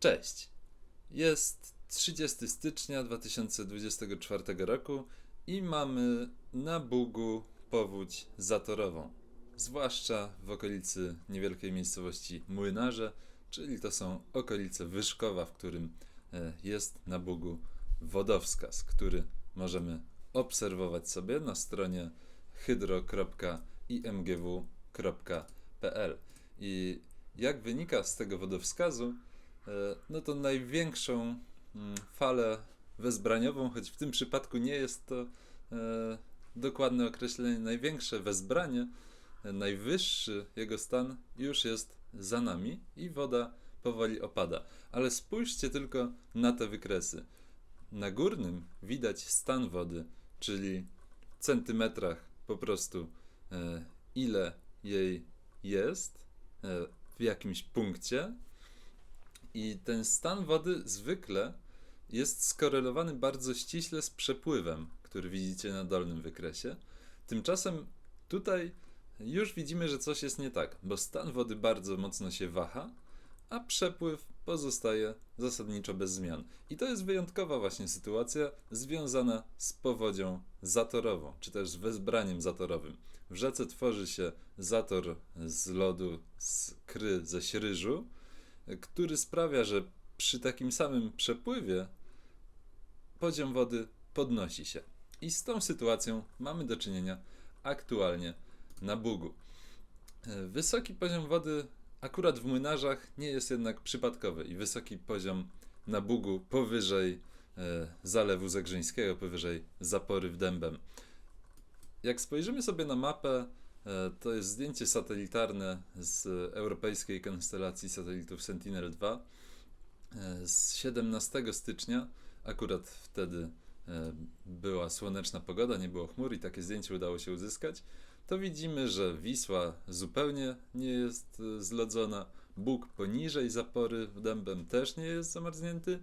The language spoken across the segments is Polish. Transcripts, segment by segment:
Cześć. Jest 30 stycznia 2024 roku i mamy na Bugu powódź zatorową. Zwłaszcza w okolicy niewielkiej miejscowości Młynarze, czyli to są okolice Wyszkowa, w którym e, jest na Bugu wodowskaz, który możemy obserwować sobie na stronie hydro.imgw.pl. I jak wynika z tego wodowskazu, no to największą mm, falę wezbraniową, choć w tym przypadku nie jest to e, dokładne określenie, największe wezbranie, e, najwyższy jego stan już jest za nami i woda powoli opada. Ale spójrzcie tylko na te wykresy. Na górnym widać stan wody, czyli w centymetrach po prostu ile jej jest w jakimś punkcie i ten stan wody zwykle jest skorelowany bardzo ściśle z przepływem, który widzicie na dolnym wykresie. Tymczasem tutaj już widzimy, że coś jest nie tak, bo stan wody bardzo mocno się waha, a przepływ pozostaje zasadniczo bez zmian. I to jest wyjątkowa właśnie sytuacja związana z powodzią zatorową, czy też wezbraniem zatorowym. W rzece tworzy się zator z lodu, z kry, ze śryżu, który sprawia, że przy takim samym przepływie poziom wody podnosi się. I z tą sytuacją mamy do czynienia aktualnie na Bugu. Wysoki poziom wody akurat w młynarzach nie jest jednak przypadkowy i wysoki poziom na Bugu powyżej e, Zalewu Zagrzyńskiego, powyżej zapory w Dębem. Jak spojrzymy sobie na mapę, e, to jest zdjęcie satelitarne z europejskiej konstelacji satelitów Sentinel-2 e, z 17 stycznia. Akurat wtedy e, była słoneczna pogoda, nie było chmur i takie zdjęcie udało się uzyskać. To widzimy, że Wisła zupełnie nie jest zlodzona, Bóg poniżej zapory dębem też nie jest zamarznięty,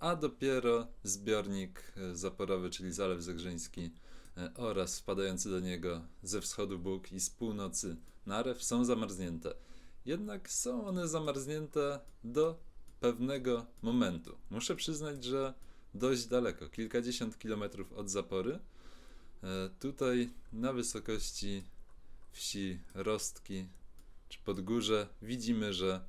a dopiero zbiornik zaporowy, czyli Zalew Zegrzyński, E, oraz wpadający do niego ze wschodu Bóg i z północy narew są zamarznięte. Jednak są one zamarznięte do pewnego momentu. Muszę przyznać, że dość daleko, kilkadziesiąt kilometrów od zapory. E, tutaj na wysokości wsi Rostki czy Podgórze widzimy, że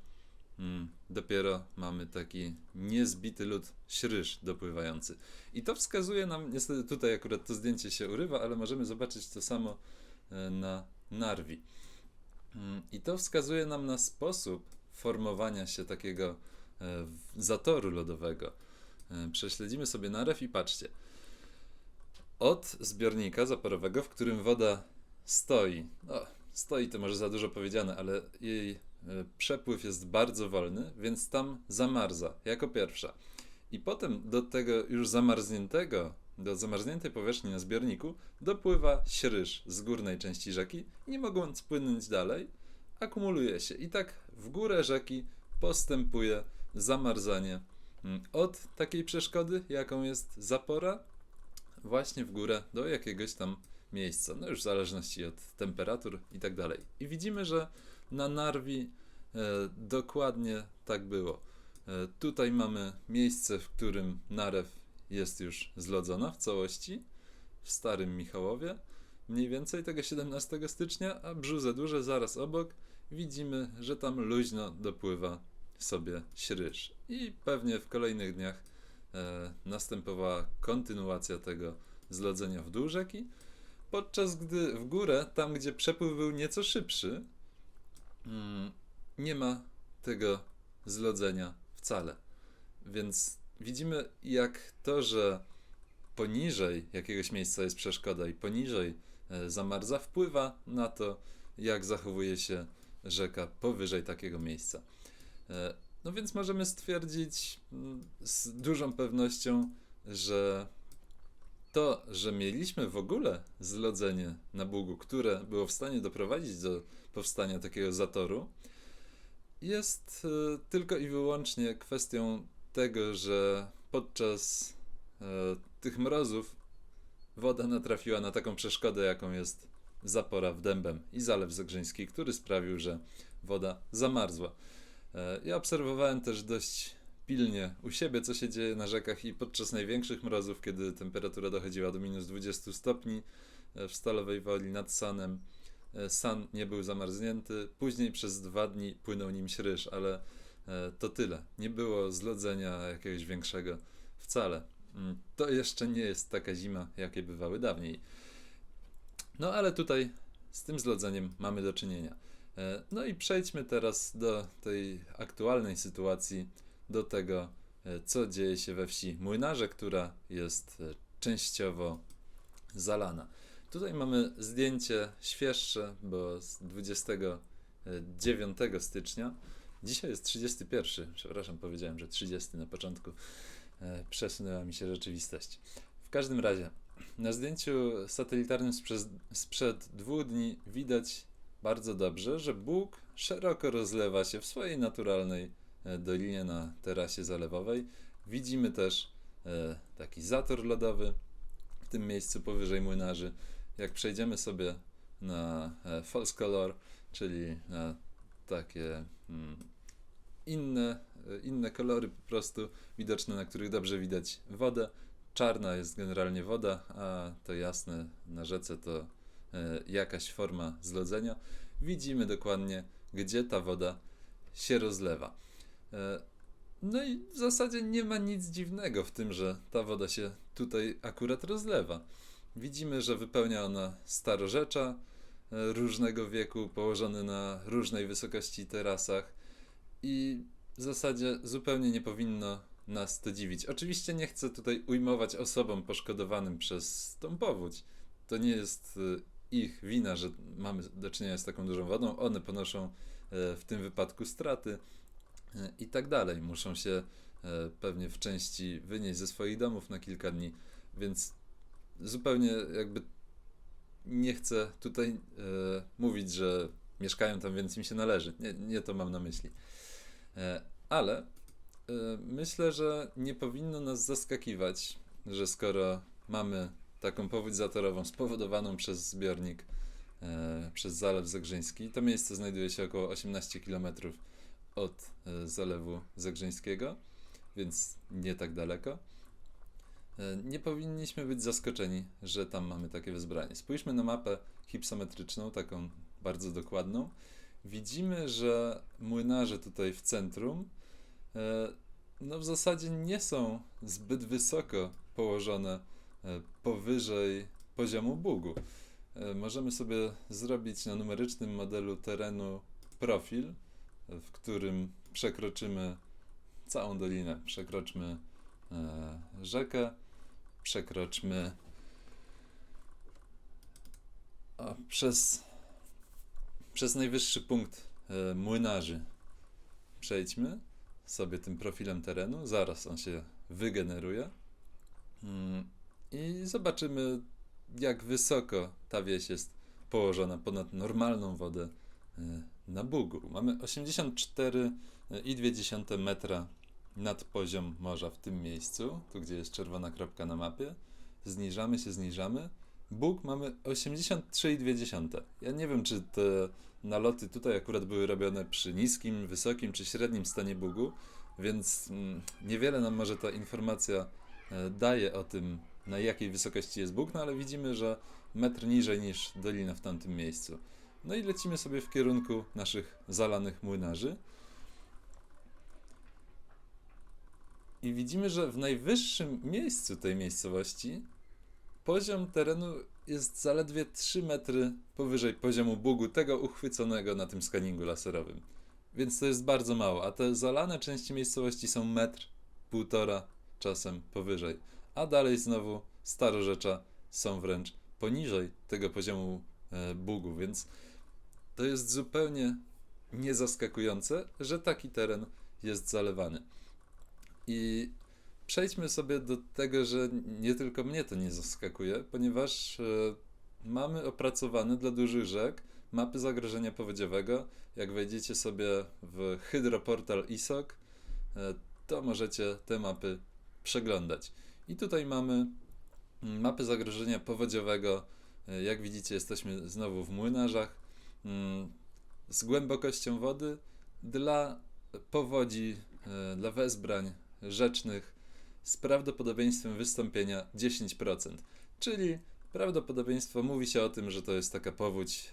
Mm, dopiero mamy taki niezbity lód śryż dopływający. I to wskazuje nam, niestety tutaj akurat to zdjęcie się urywa, ale możemy zobaczyć to samo e, na Narwi. Mm, I to wskazuje nam na sposób formowania się takiego e, zatoru lodowego. E, prześledzimy sobie narew i patrzcie. Od zbiornika zaporowego, w którym woda stoi, stoi to może za dużo powiedziane, ale jej przepływ jest bardzo wolny, więc tam zamarza jako pierwsza. I potem do tego już zamarzniętego, do zamarzniętej powierzchni na zbiorniku dopływa śryż z górnej części rzeki nie mogąc płynąć dalej, akumuluje się. I tak w górę rzeki postępuje zamarzanie mm, od takiej przeszkody, jaką jest zapora, właśnie w górę do jakiegoś tam miejsca. No już w zależności od temperatur i tak dalej. I widzimy, że na Narwi e, dokładnie tak było. E, tutaj mamy miejsce, w którym narew jest już zlodzona w całości, w Starym Michałowie, mniej więcej tego 17 stycznia, a Brzuze Duże zaraz obok widzimy, że tam luźno dopływa sobie śryż. I pewnie w kolejnych dniach e, następowała kontynuacja tego zlodzenia w dół rzeki, podczas gdy w górę, tam gdzie przepływ był nieco szybszy, nie ma tego zlodzenia wcale. Więc widzimy, jak to, że poniżej jakiegoś miejsca jest przeszkoda i poniżej e, zamarza, wpływa na to, jak zachowuje się rzeka powyżej takiego miejsca. E, no więc możemy stwierdzić mm, z dużą pewnością, że to, że mieliśmy w ogóle zlodzenie na Bugu, które było w stanie doprowadzić do powstania takiego zatoru, jest e, tylko i wyłącznie kwestią tego, że podczas e, tych mrozów woda natrafiła na taką przeszkodę, jaką jest zapora w Dębem i Zalew Zagrzyński, który sprawił, że woda zamarzła. E, ja obserwowałem też dość pilnie u siebie, co się dzieje na rzekach i podczas największych mrozów, kiedy temperatura dochodziła do minus 20 stopni e, w Stalowej Woli nad Sanem, e, San nie był zamarznięty. Później przez dwa dni płynął nim śryż, ale e, to tyle. Nie było zlodzenia jakiegoś większego wcale. Mm, To jeszcze nie jest taka zima, jakie bywały dawniej. No ale tutaj z tym zlodzeniem mamy do czynienia. No i przejdźmy teraz do tej aktualnej sytuacji, do tego, e, co dzieje się we wsi Młynarze, która jest e, częściowo zalana. Tutaj mamy zdjęcie świeższe, bo z 29 stycznia. Dzisiaj jest 31. Przepraszam, powiedziałem, że 30 na początku. E, Przesunęła mi się rzeczywistość. W każdym razie, na zdjęciu satelitarnym sprzed, sprzed dwóch dni widać bardzo dobrze, że Bóg szeroko rozlewa się w swojej naturalnej dolinie na terasie zalewowej. Widzimy też e, taki zator lodowy w tym miejscu powyżej młynarzy. Jak przejdziemy sobie na e, false color, czyli na takie mm, inne, e, inne kolory po prostu widoczne, na których dobrze widać wodę. Czarna jest generalnie woda, a to jasne na rzece to e, jakaś forma zlodzenia. Widzimy dokładnie, gdzie ta woda się rozlewa. E, No i w zasadzie nie ma nic dziwnego w tym, że ta woda się tutaj akurat rozlewa. Widzimy, że wypełnia ona starorzecza e, różnego wieku, położone na różnej wysokości terasach i w zasadzie zupełnie nie powinno nas to dziwić. Oczywiście nie chcę tutaj ujmować osobom poszkodowanym przez tą powódź. To nie jest e, ich wina, że mamy do czynienia z taką dużą wodą. One ponoszą w tym wypadku straty i tak dalej. Muszą się e, pewnie w części wynieść ze swoich domów na kilka dni, więc zupełnie jakby nie chcę tutaj e, mówić, że mieszkają tam, więc im się należy. Nie, nie to mam na myśli. E, ale myślę, że nie powinno nas zaskakiwać, że skoro mamy taką powódź zatorową spowodowaną przez zbiornik, przez Zalew Zagrzyński, to miejsce znajduje się około 18 km od e, Zalewu Zagrzyńskiego, więc nie tak daleko. E, Nie powinniśmy być zaskoczeni, że tam mamy takie wezbranie. Spójrzmy na mapę hipsometryczną, taką bardzo dokładną. Widzimy, że młynarze tutaj w centrum e, no w zasadzie nie są zbyt wysoko położone powyżej poziomu Bugu. Możemy sobie zrobić na numerycznym modelu terenu profil, w którym przekroczymy całą dolinę. Przekroczmy e, rzekę, przekroczmy a, przez, przez najwyższy punkt e, młynarzy. Przejdźmy sobie tym profilem terenu, zaraz on się wygeneruje Mm, i zobaczymy, jak wysoko ta wieś jest położona ponad normalną wodę e, na Bugu. Mamy 84,2 metra nad poziom morza w tym miejscu, tu gdzie jest czerwona kropka na mapie. Zniżamy się, zniżamy. Bóg mamy 83,2. Ja nie wiem, czy te naloty tutaj akurat były robione przy niskim, wysokim czy średnim stanie Bugu, więc mm, niewiele nam może ta informacja e, daje o tym, na jakiej wysokości jest Bóg, no ale widzimy, że metr niżej niż dolina w tamtym miejscu. No i lecimy sobie w kierunku naszych zalanych młynarzy. I widzimy, że w najwyższym miejscu tej miejscowości poziom terenu jest zaledwie 3 metry powyżej poziomu Bugu, tego uchwyconego na tym skaningu laserowym. Więc to jest bardzo mało, a te zalane części miejscowości są metr, półtora czasem powyżej. A dalej znowu starorzecza są wręcz poniżej tego poziomu e, Bugu, więc to jest zupełnie niezaskakujące, że taki teren jest zalewany. I przejdźmy sobie do tego, że nie tylko mnie to nie zaskakuje, ponieważ e, mamy opracowane dla dużych rzek mapy zagrożenia powodziowego. Jak wejdziecie sobie w hydroportal ISOC, e, to możecie te mapy przeglądać. I tutaj mamy mapy zagrożenia powodziowego. E, Jak widzicie, jesteśmy znowu w młynarzach z głębokością wody dla powodzi e, dla wezbrań rzecznych z prawdopodobieństwem wystąpienia 10%. Czyli prawdopodobieństwo mówi się o tym, że to jest taka powódź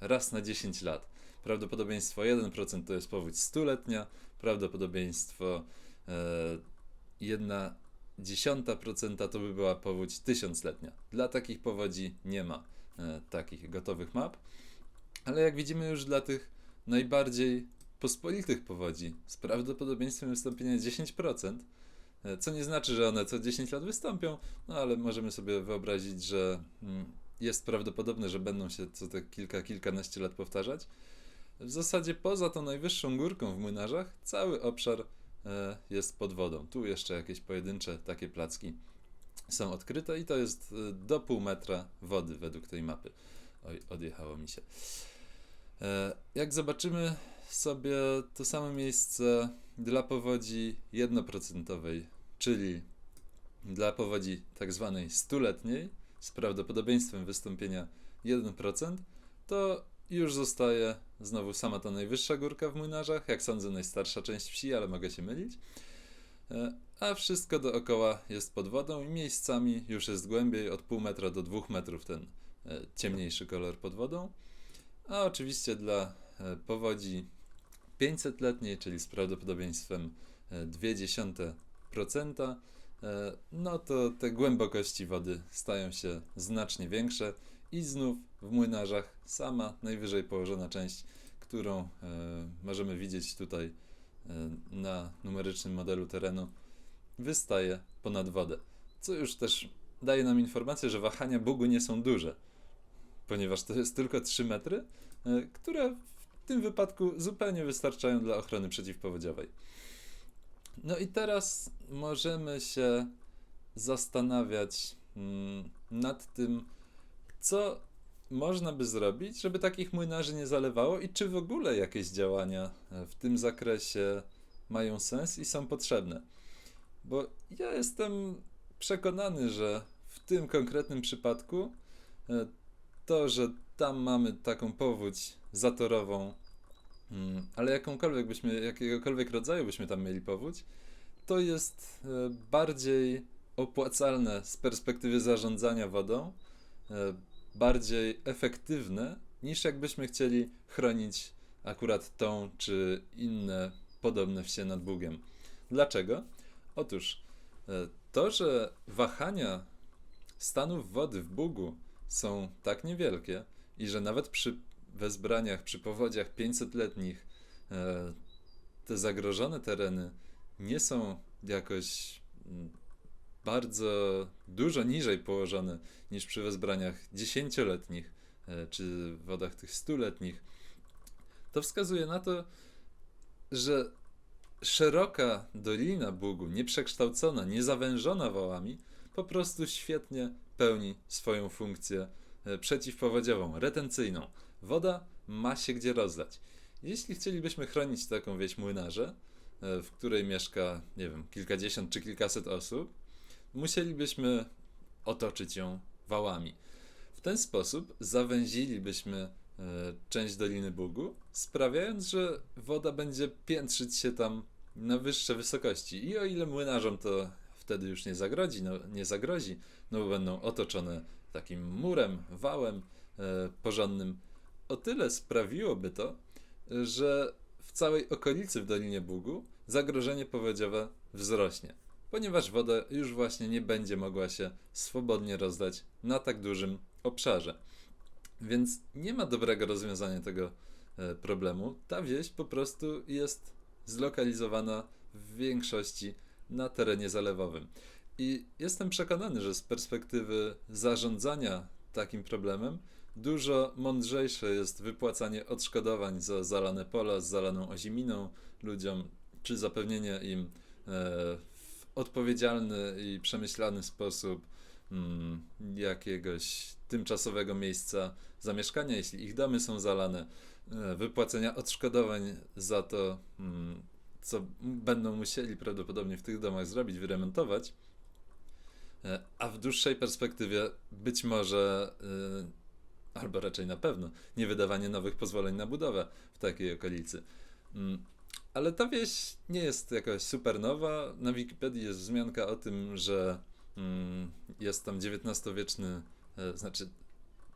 e, raz na 10 lat. Prawdopodobieństwo 1% to jest powódź stuletnia, prawdopodobieństwo e, 1 dziesiąta procenta to by była powódź tysiącletnia. Dla takich powodzi nie ma e, takich gotowych map, ale jak widzimy już dla tych najbardziej pospolitych powodzi z prawdopodobieństwem wystąpienia 10%, e, co nie znaczy, że one co 10 lat wystąpią, no ale możemy sobie wyobrazić, że mm, jest prawdopodobne, że będą się co te kilka, kilkanaście lat powtarzać. W zasadzie poza tą najwyższą górką w młynarzach, cały obszar e, jest pod wodą. Tu jeszcze jakieś pojedyncze takie placki są odkryte i to jest e, do pół metra wody według tej mapy. Oj, odjechało mi się. E, Jak zobaczymy sobie to samo miejsce dla powodzi jednoprocentowej, czyli dla powodzi tak zwanej stuletniej z prawdopodobieństwem wystąpienia 1%, to już zostaje znowu sama ta najwyższa górka w młynarzach, jak sądzę najstarsza część wsi, ale mogę się mylić. E, A wszystko dookoła jest pod wodą i miejscami już jest głębiej od pół metra do dwóch metrów ten e, ciemniejszy kolor pod wodą. A oczywiście dla e, powodzi 500-letniej, czyli z prawdopodobieństwem e, 0,2%, e, no to te głębokości wody stają się znacznie większe i znów w młynarzach sama najwyżej położona część, którą e, możemy widzieć tutaj e, na numerycznym modelu terenu, wystaje ponad wodę. Co już też daje nam informację, że wahania Bugu nie są duże, ponieważ to jest tylko 3 metry, e, które w tym wypadku zupełnie wystarczają dla ochrony przeciwpowodziowej. No i teraz możemy się zastanawiać mm, nad tym, co można by zrobić, żeby takich młynarzy nie zalewało i czy w ogóle jakieś działania e, w tym zakresie mają sens i są potrzebne. Bo ja jestem przekonany, że w tym konkretnym przypadku e, to, że tam mamy taką powódź zatorową, mm, ale jakąkolwiek byśmy, jakiegokolwiek rodzaju byśmy tam mieli powódź, to jest e, bardziej opłacalne z perspektywy zarządzania wodą, e, bardziej efektywne niż jakbyśmy chcieli chronić akurat tą czy inne podobne wsie nad Bugiem. Dlaczego? Otóż e, to, że wahania stanów wody w Bugu są tak niewielkie i że nawet przy wezbraniach, przy powodziach 500-letnich e, te zagrożone tereny nie są jakoś mm, bardzo dużo niżej położone niż przy wezbraniach dziesięcioletnich e, czy wodach tych stuletnich, to wskazuje na to, że szeroka dolina Bugu, nieprzekształcona, niezawężona wałami, po prostu świetnie pełni swoją funkcję e, przeciwpowodziową, retencyjną. Woda ma się gdzie rozlać. Jeśli chcielibyśmy chronić taką wieś młynarze, e, w której mieszka, nie wiem, kilkadziesiąt czy kilkaset osób, musielibyśmy otoczyć ją wałami. W ten sposób zawęzilibyśmy e, część Doliny Bugu, sprawiając, że woda będzie piętrzyć się tam na wyższe wysokości. I o ile młynarzom to wtedy już nie zagrozi, no, nie zagrozi, no bo będą otoczone takim murem, wałem e, porządnym, o tyle sprawiłoby to, że w całej okolicy w Dolinie Bugu zagrożenie powodziowe wzrośnie, ponieważ woda już właśnie nie będzie mogła się swobodnie rozdać na tak dużym obszarze. Więc nie ma dobrego rozwiązania tego e, problemu. Ta wieś po prostu jest zlokalizowana w większości na terenie zalewowym. I jestem przekonany, że z perspektywy zarządzania takim problemem, dużo mądrzejsze jest wypłacanie odszkodowań za zalane pola z zalaną oziminą ludziom, czy zapewnienie im e, w odpowiedzialny i przemyślany sposób mm, jakiegoś tymczasowego miejsca zamieszkania, jeśli ich domy są zalane, e, wypłacenia odszkodowań za to, mm, co będą musieli prawdopodobnie w tych domach zrobić, wyremontować, e, a w dłuższej perspektywie być może, e, albo raczej na pewno, nie wydawanie nowych pozwoleń na budowę w takiej okolicy. Mm, Ale ta wieś nie jest jakaś super nowa. Na Wikipedii jest wzmianka o tym, że mm, jest tam XIX-wieczny, e, znaczy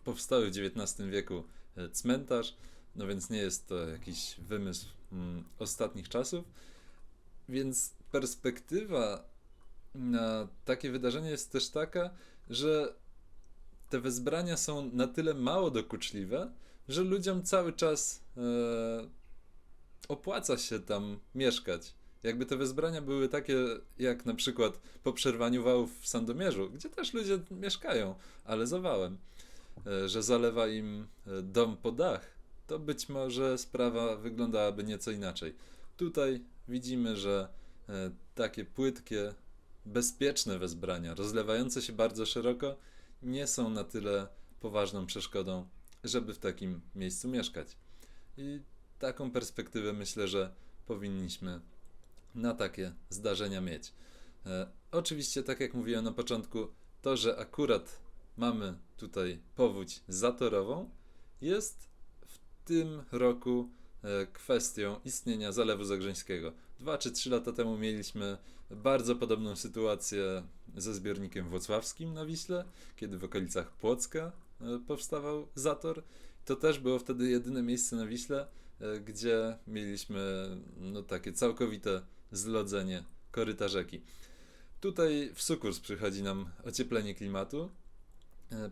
powstały w XIX wieku cmentarz, no więc nie jest to jakiś wymysł mm, ostatnich czasów. Więc perspektywa na takie wydarzenie jest też taka, że te wezbrania są na tyle mało dokuczliwe, że ludziom cały czas e, opłaca się tam mieszkać. Jakby te wezbrania były takie, jak na przykład po przerwaniu wałów w Sandomierzu, gdzie też ludzie mieszkają, ale za wałem, e, że zalewa im e, dom po dach, to być może sprawa wyglądałaby nieco inaczej. Tutaj widzimy, że e, takie płytkie, bezpieczne wezbrania, rozlewające się bardzo szeroko, nie są na tyle poważną przeszkodą, żeby w takim miejscu mieszkać. I taką perspektywę myślę, że powinniśmy na takie zdarzenia mieć. E, oczywiście, tak jak mówiłem na początku, to, że akurat mamy tutaj powódź zatorową, jest tym roku e, kwestią istnienia Zalewu Zagrzeńskiego. Dwa czy trzy lata temu mieliśmy bardzo podobną sytuację ze zbiornikiem włocławskim na Wiśle, kiedy w okolicach Płocka e, powstawał zator. To też było wtedy jedyne miejsce na Wiśle, e, gdzie mieliśmy no, takie całkowite zlodzenie koryta rzeki. Tutaj w sukurs przychodzi nam ocieplenie klimatu.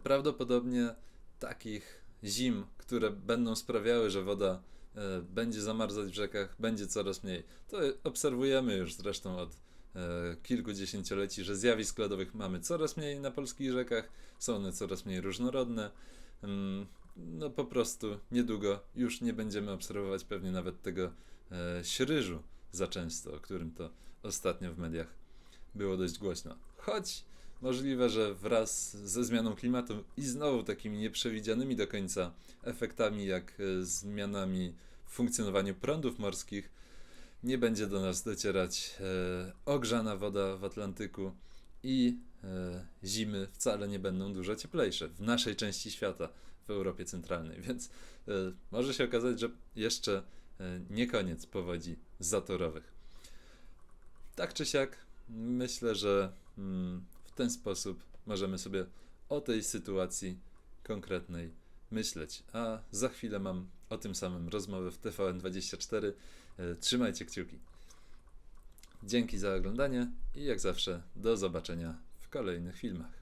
Prawdopodobnie takich zim, które będą sprawiały, że woda e, będzie zamarzać w rzekach, będzie coraz mniej. To obserwujemy już zresztą od e, kilku dziesięcioleci, że zjawisk lodowych mamy coraz mniej na polskich rzekach, są one coraz mniej różnorodne. Mm, No po prostu niedługo już nie będziemy obserwować pewnie nawet tego e, śryżu za często, o którym to ostatnio w mediach było dość głośno. Choć możliwe, że wraz ze zmianą klimatu i znowu takimi nieprzewidzianymi do końca efektami, jak e, zmianami w funkcjonowaniu prądów morskich, nie będzie do nas docierać e, ogrzana woda w Atlantyku i e, zimy wcale nie będą dużo cieplejsze w naszej części świata, w Europie Centralnej, więc może się okazać, że jeszcze nie koniec powodzi zatorowych. Tak czy siak, myślę, że mm, ten sposób możemy sobie o tej sytuacji konkretnej myśleć. A za chwilę mam o tym samym rozmowę w TVN24. E, Trzymajcie kciuki. Dzięki za oglądanie i jak zawsze do zobaczenia w kolejnych filmach.